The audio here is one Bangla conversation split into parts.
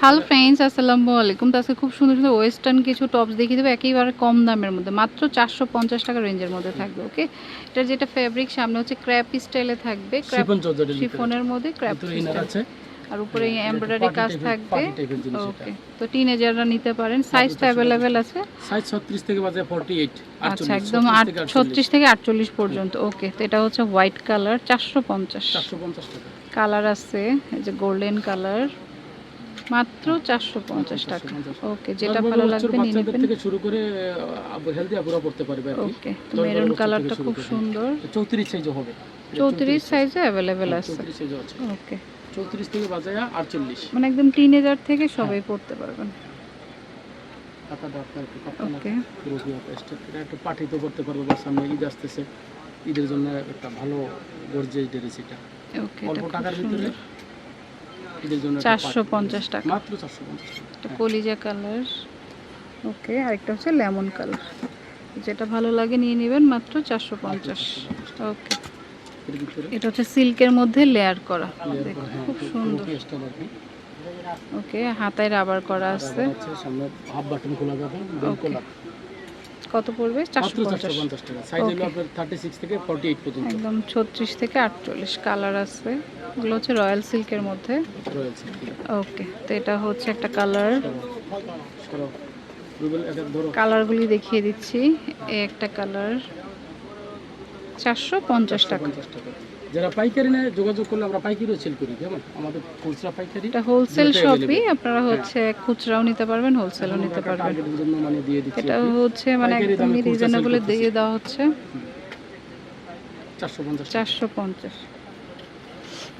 হ্যালো ফ্রেন্ডস আসসালামু আলাইকুম। তো আজকে খুব সুন্দর সুন্দর ওয়েস্টার্ন কিছু টপস দেখিয়ে দেবো একেবারে কম দামের মধ্যে মাত্র চারশো পঞ্চাশ টাকা রেঞ্জের মধ্যে থাকবে ওকে? এটা যেটা ফেব্রিক সামনে হচ্ছে ক্র্যাপ স্টাইলে থাকবে শিফনের মধ্যে ক্র্যাপ আছে। আর উপরে এমব্রয়ডারি কাজ থাকবে। ওকে। তো টিনেজাররা নিতে পারেন সাইজ তো অ্যাভেলেবেল আছে। সাইজ 36 থেকে বাজে 48 আচ্ছা একদম আট ছত্রিশ থেকে আটচল্লিশ পর্যন্ত ওকে। তো এটা হচ্ছে হোয়াইট কালার চারশো পঞ্চাশ। 450 টাকা। কালার আছে এই যে গোল্ডেন কালার মাত্র চারশো পঞ্চাশ টাকা। ওকে যেটা ভালো লাগবে নিয়ে নেবেন। থেকে শুরু করে হেলদি আপুরা পড়তে পারবে ওকে তো মেরুন কালারটা খুব সুন্দর। 34 সাইজও হবে। চৌত্রিশ সাইজে অ্যাভেলেবেল আছে। 34 সাইজও আছে। ওকে 34 থেকে বাজে 48 মানে একদম টিনেজার থেকে সবাই পড়তে পারবেন। একটু কম ওকে পুরো কি স্টেপ এটা একটু পাঠিত করতে পারব বা সামনে ঈদ আসতেছে। ঈদের জন্য একটা ভালো গর্জেস ড্রেস এটা। ওকে অল্প টাকার ভিতরে সুন্দর ঈদের জন্য একটা চারশো পঞ্চাশ টাকা। মাত্র 450 টাকা। এটা কলিজা কালার। ওকে আরেকটা হচ্ছে লেমন কালার। যেটা ভালো লাগে নিয়ে নেবেন মাত্র চারশো পঞ্চাশ। ওকে। এটা হচ্ছে সিল্কের মধ্যে লেয়ার করা। হ্যাঁ, খুব সুন্দর। ওকে হাতায় রাবার করা আছে। আবার আছে সামনে হাফ বাটন খোলা যাবে বেল Okay. কলার কত পড়বে? চারশো পঞ্চাশ। টাকা। সাইজ হলো Okay. আপনার 36 থেকে 48 পর্যন্ত। একদম ছত্রিশ থেকে আটচল্লিশ কালার আছে এগুলো হচ্ছে রয়্যাল সিল্কের মধ্যে। ওকে তো এটা হচ্ছে একটা কালার কালারগুলি দেখিয়ে দিচ্ছি। এই একটা কালার চারশো পঞ্চাশ টাকা। যারা পাইকারি নেয় যোগাযোগ করলে আমরা পাইকারিও সেল করি কেমন? আমাদের খুচরা পাইকারি এটা হোলসেল শপই আপনারা হচ্ছে খুচরাও নিতে পারবেন হোলসেলও নিতে পারবেন। মানে দিয়ে দিচ্ছি এটা হচ্ছে মানে পাইকারি দামে একদমই রিজনেবলে দিয়ে দেওয়া হচ্ছে। 450 টাকা। চারশো পঞ্চাশ।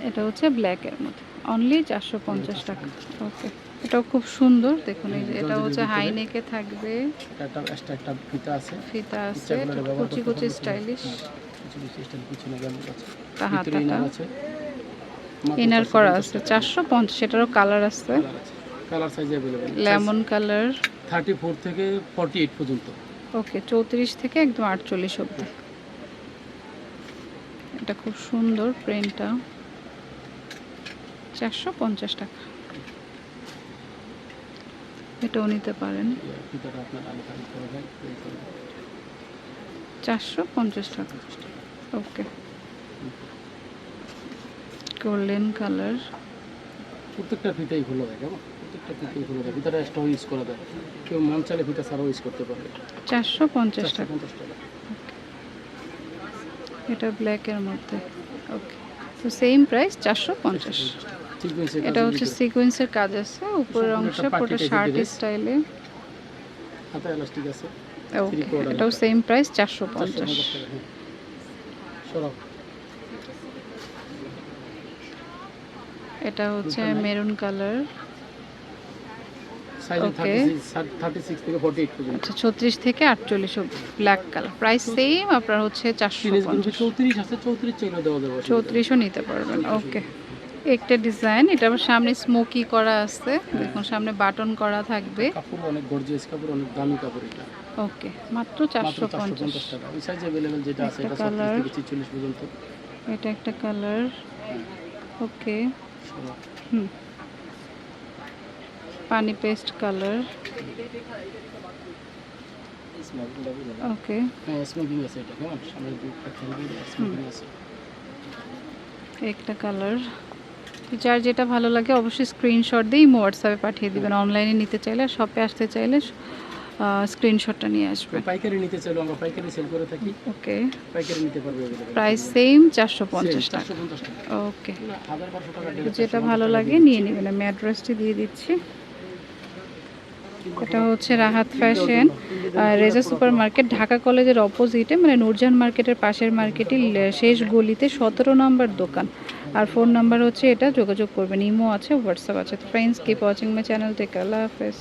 এটা হচ্ছে ব্ল্যাক এর মধ্যে। অনলি চারশো পঞ্চাশ টাকা। ওকে এটাও খুব সুন্দর দেখুন এই যে এটা হচ্ছে হাই নেকে থাকবে। এটা একটা ফিতা আছে। ফিতা আছে কুচি কুচি স্টাইলিশ ইনার আছে? মাত্র ইনার 450 করা আছে চারশো পঞ্চাশ এটারও কালার আছে। Colour size available lemon colour 34 থেকে 48 পর্যন্ত। ওকে চৌত্রিশ থেকে একদম আটচল্লিশ অবধি। এটা খুব সুন্দর প্রিন্টটা চারশো পঞ্চাশ টাকা। এটাও নিতে পারেন ফিতাটা আপনার আলাদা করা যায় এই করে চারশো পঞ্চাশ টাকা। ওকে। Golden colour. প্রত্যেকটা ফিতাই খোলা যায় কেমন? প্রত্যেকটা ফিতাই খোলা যায় ফিতাটা এক্সট্রা ইউজ করা যায়। কেউ মন চাইলে ফিতা ছাড়াও ইউজ করতে পারবে চারশো পঞ্চাশ টাকা। এটা ব্ল্যাকের মধ্যে। ওকে। তো সেম প্রাইস চারশো পঞ্চাশ। এটা হচ্ছে সিকোয়েন্সের কাজ আছে। উপরের অংশে পুরো শার্ট স্টাইলে হাতে এলাস্টিক আছে। এটাও সেম প্রাইস চারশো পঞ্চাশ। হ্যাঁ। এটা হচ্ছে মেরুন কালার আচ্ছা ছত্রিশ থেকে আটচল্লিশ ব্ল্যাক কালার প্রাইস সেম আপনার হচ্ছে চারশো। চৌত্রিশও নিতে পারবেন ওকে একটা ডিজাইন এটা আবার সামনে স্মোকি করা আছে দেখুন সামনে বাটন করা থাকবে। কাপড় অনেক গর্জিয়াস কাপড় অনেক দামি কাপড় এটা। ওকে মাত্র মাত্র চারশো চারশো পঞ্চাশ পঞ্চাশ টাকা। ওই সাইজ অ্যাভেলেবেল যেটা আছে এটা ছত্রিশ colour। থেকে ছিচল্লিশ পর্যন্ত। এটা একটা কালার ওকে। হুম। পানি পেস্ট কালার ওকে। হ্যাঁ স্মোকিং আছে এটা কেমন সামনে দুধটা খেলবে স্মোকিং আছে। একটা কালার যার যেটা ভালো লাগে অবশ্যই স্ক্রিনশট দিয়ে ইমো হোয়াটসঅ্যাপে পাঠিয়ে দিবেন। অনলাইনে নিতে চাইলে শপে আসতে চাইলে স্ক্রিনশটটা নিয়ে আসবেন। পাইকারি নিতে চাইলে আমরা পাইকারি সেল করে থাকি। ওকে পাইকারি নিতে পারবে। প্রাইস সেম চারশো পঞ্চাশ টাকা। 450 টাকা। ওকে যেটা ভালো লাগে নিয়ে নেবেন। আমি অ্যাড্রেসটি দিয়ে দিচ্ছি। এটা হচ্ছে Rahat fashion Reza super market Dhaka কলেজের অপোজিটে মানে নুরজান মার্কেটের পাশের মার্কেটে শেষ গলিতে সতেরো নম্বর দোকান। আর ফোন নাম্বার হচ্ছে এটা, যোগাযোগ করবেন, ইমো আছে হোয়াটসঅ্যাপ আছে। তো friends keep watching my channel take আল্লাহ হাফেজ।